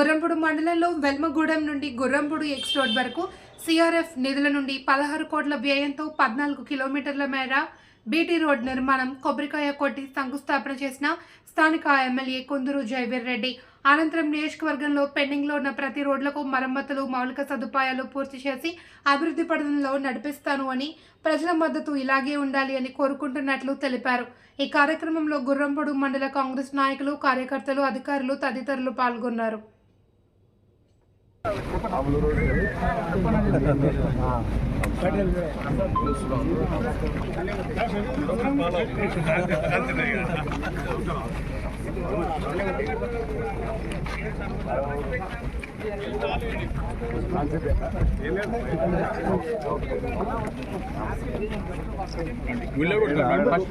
గుర్రంపుడు మండలంలో వెల్మగూడెం నుండి Gurrampodu x road వరకు సిఆర్ఎఫ్ నిధుల నుండి పదహారు కోట్ల వ్యయంతో పద్నాలుగు కిలోమీటర్ల మేర బీటీ రోడ్ నిర్మాణం కొబ్బరికాయ కొట్టి శంకుస్థాపన చేసిన స్థానిక ఎమ్మెల్యే కుందూరు జయవీర్ రెడ్డి. అనంతరం నియోజకవర్గంలో పెండింగ్లో ఉన్న ప్రతి రోడ్లకు మరమ్మతులు మౌలిక సదుపాయాలు పూర్తి చేసి అభివృద్ధి పథంలో నడిపిస్తాను అని ప్రజల మద్దతు ఇలాగే ఉండాలి అని కోరుకుంటున్నట్లు తెలిపారు. ఈ కార్యక్రమంలో గుర్రంపొడు మండల కాంగ్రెస్ నాయకులు కార్యకర్తలు అధికారులు తదితరులు పాల్గొన్నారు. ఫస్ట్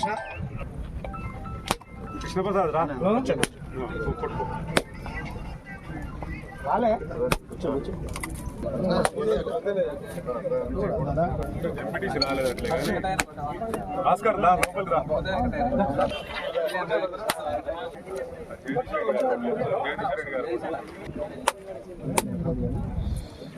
అంటాడు కృష్ణప్రసాద్ రా. కొట్టుకో ఎంపీటీసీ రాలేదు అట్లే కానీ. భాస్కర్ రా లోపలికి రా. జగదీశ్వర్ రెడ్డి గారు.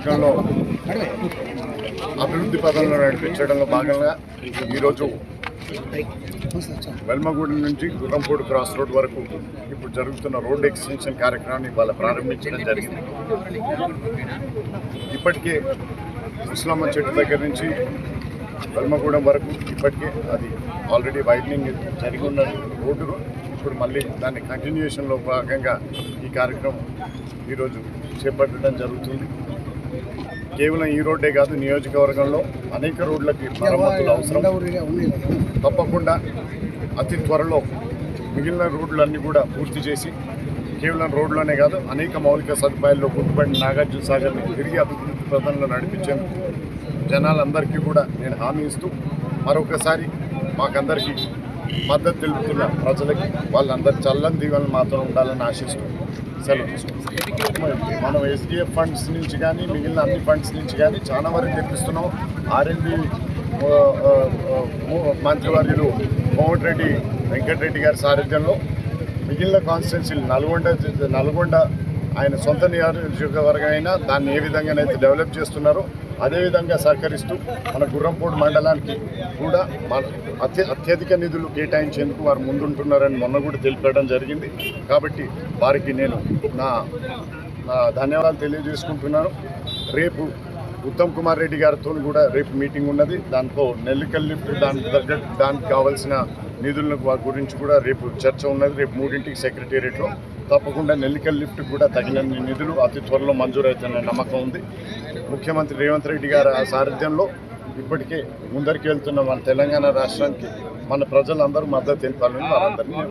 పథకంలో అభివృద్ధి పథంలో నడిపించడంలో భాగంగా ఈరోజు వెల్మగూడెం నుంచి గుర్రంపూడి క్రాస్ రోడ్ వరకు ఇప్పుడు జరుగుతున్న రోడ్ ఎక్స్టెన్షన్ కార్యక్రమాన్ని ఇవాళ ప్రారంభించడం జరిగింది. ఇప్పటికే ఇస్లామ చెట్టు దగ్గర నుంచి వెల్మగూడెం వరకు ఇప్పటికే అది ఆల్రెడీ వైడనింగ్ జరిగి ఉన్న రోడ్డు ఇప్పుడు మళ్ళీ దాని కంటిన్యూషన్లో భాగంగా ఈ కార్యక్రమం ఈరోజు చేపట్టడం జరుగుతుంది. కేవలం ఈ రోడ్డే కాదు నియోజకవర్గంలో అనేక రోడ్లకి మరమ్మతులు అవసరం. తప్పకుండా అతి త్వరలో మిగిలిన రోడ్లన్నీ కూడా పూర్తి చేసి కేవలం రోడ్లోనే కాదు అనేక మౌలిక సదుపాయాల్లో గుర్తుపడిన నాగార్జున సాగర్ని తిరిగి అభివృద్ధి పథంలో నడిపించేందుకు జనాలందరికీ కూడా నేను హామీ ఇస్తూ మరొకసారి మాకందరికీ మద్దతు తెలుపుతున్న ప్రజలకి వాళ్ళందరి చల్లని దీవెనలు మాత్రం ఉండాలని ఆశిస్తూ సెలవు మనం ఎస్డిఎఫ్ ఫండ్స్ నుంచి కానీ మిగిలిన అన్ని ఫండ్స్ నుంచి కానీ చాలా వరకు తెప్పిస్తున్నాం. ఆర్ఎండ్బి మంత్రివర్యులు కోమటిరెడ్డి వెంకటరెడ్డి గారి సారథ్యంలో మిగిలిన కాన్స్టిట్యున్సీలు నల్గొండ నల్గొండ ఆయన సొంత నియోజకవర్గం అయినా దాన్ని ఏ విధంగానైతే డెవలప్ చేస్తున్నారో అదేవిధంగా సహకరిస్తూ మన గుర్రంపూడి మండలానికి కూడా అత్య అత్యధిక నిధులు కేటాయించేందుకు వారు ముందుంటున్నారని మొన్న కూడా తెలిపడం జరిగింది. కాబట్టి వారికి నేను నా నా ధన్యవాదాలు తెలియజేసుకుంటున్నాను. రేపు ఉత్తమ్ కుమార్ రెడ్డి గారితో కూడా రేపు మీటింగ్ ఉన్నది. దాంట్లో నెల్లికల్ లిఫ్ట్ దానికి తగ్గట్టు దానికి కావాల్సిన నిధులను గురించి కూడా రేపు చర్చ ఉన్నది. రేపు మూడింటికి సెక్రటేరియట్లో. తప్పకుండా నెల్లికల్ లిఫ్ట్ కూడా తగినన్ని నిధులు అతి త్వరలో మంజూరవుతున్న నమ్మకం ఉంది. ముఖ్యమంత్రి రేవంత్ రెడ్డి గారి ఆ సారథ్యంలో ఇప్పటికే ముందరికి వెళ్తున్న మన తెలంగాణ రాష్ట్రానికి మన ప్రజలందరూ మద్దతు తెలిపాలని వారందరినీ